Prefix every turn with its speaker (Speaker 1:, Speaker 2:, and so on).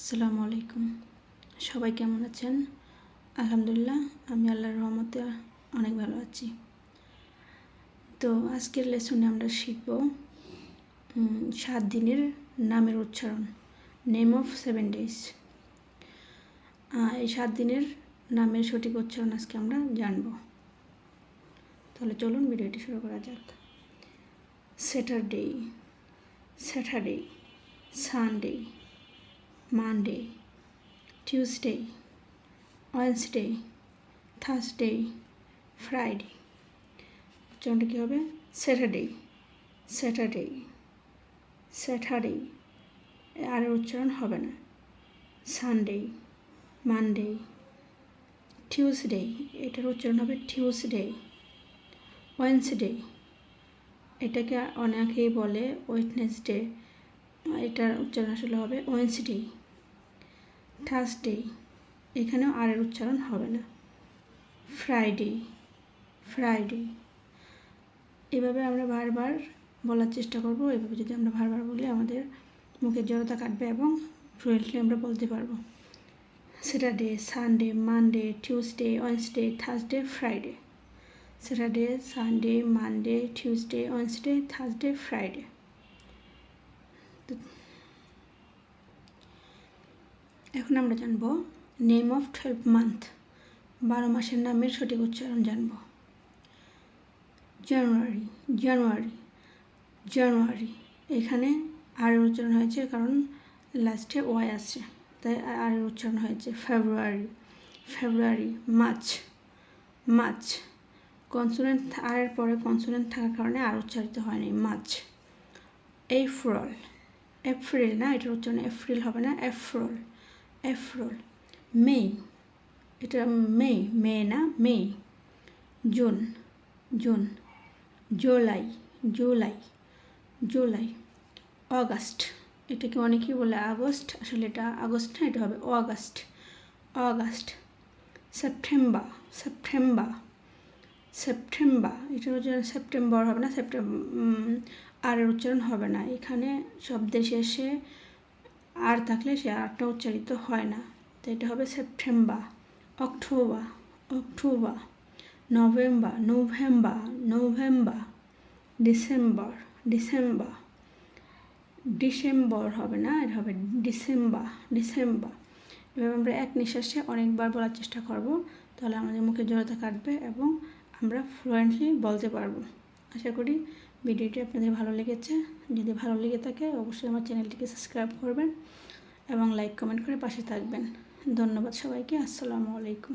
Speaker 1: আসসালামু আলাইকুম। সবাই কেমন আছেন? আলহামদুলিল্লাহ, আমি আল্লাহর রহমতে অনেক ভালো আছি। তো আজকের লেসনে আমরা শিখব সাত দিনের নামের উচ্চারণ নেম অফ সেভেন ডেজ এই সাত দিনের নামের সঠিক উচ্চারণ আজকে আমরা জানব। তাহলে চলুন ভিডিওটি শুরু করা যাক। Saturday Saturday Sunday Monday, Tuesday, Wednesday, Thursday, Friday. উচ্চারণটা কী হবে? স্যাটারডে স্যাটারডে স্যাটারডে আর উচ্চারণ হবে না। সানডে মানডে টিউসডে এটার উচ্চারণ হবে টিউসডে ওয়েন্সডে এটাকে অনেকেই বলে ওয়েটনেসডে এটার উচ্চারণ আসলে হবে ওয়েন্সডে থার্সডে এখানেও আর এর উচ্চারণ হবে না। ফ্রাইডে ফ্রাইডে এভাবে আমরা বারবার বলার চেষ্টা করব, এভাবে যদি আমরা বারবার বলি, আমাদের মুখের জড়তা কাটবে এবং ফ্লুয়েন্টলি আমরা বলতে পারব। Saturday Sunday Monday Tuesday Wednesday Thursday Friday Saturday Sunday Monday Tuesday Wednesday Thursday Friday এখন আমরা জানব নেম অফ টুয়েলভ মান্থ বারো মাসের নামের সঠিক উচ্চারণ জানব। জানুয়ারি জানুয়ারি জানুয়ারি এখানে আর উচ্চারণ হয়েছে কারণ লাস্টে ওয়াই আছে, তাই আর উচ্চারণ হয়েছে February February March March consonant আর পরে কনসোনেন্ট থাকার কারণে আর উচ্চারিত হয়নি মার্চ এপ্রিল এপ্রিল না, এটার উচ্চারণ এপ্রিল হবে না এপ্রিল এপ্রিল মে এটা মে মে না? May June June July July July August এটাকে অনেকেই বলে আগস্ট। আসলে এটা আগস্ট না, এটা হবে August August September September September এটার উচ্চারণ সেপ্টেম্বর হবে না? সেপ্টেম্বর আর উচ্চারণ হবে না। এখানে শব্দের শেষে আর থাকলে সে আরটা উচ্চারিত হয় না। তো এটা হবে September, October October, November November November, December December December হবে না, এটা হবে ডিসেম্বর ডিসেম্বর। এভাবে আমরা এক নিঃশ্বাসে অনেকবার বলার চেষ্টা করব, তাহলে আমাদের মুখে জড়তা কাটবে এবং আমরা ফ্লুয়েন্টলি বলতে পারব। আশা করি ভিডিওটি আপনাদের ভালো লেগেছে, যদি ভালো লেগে থাকে অবশ্যই আমার চ্যানেলটিকে সাবস্ক্রাইব করবেন এবং লাইক কমেন্ট করে পাশে থাকবেন। ধন্যবাদ সবাইকে, আসসালামু আলাইকুম।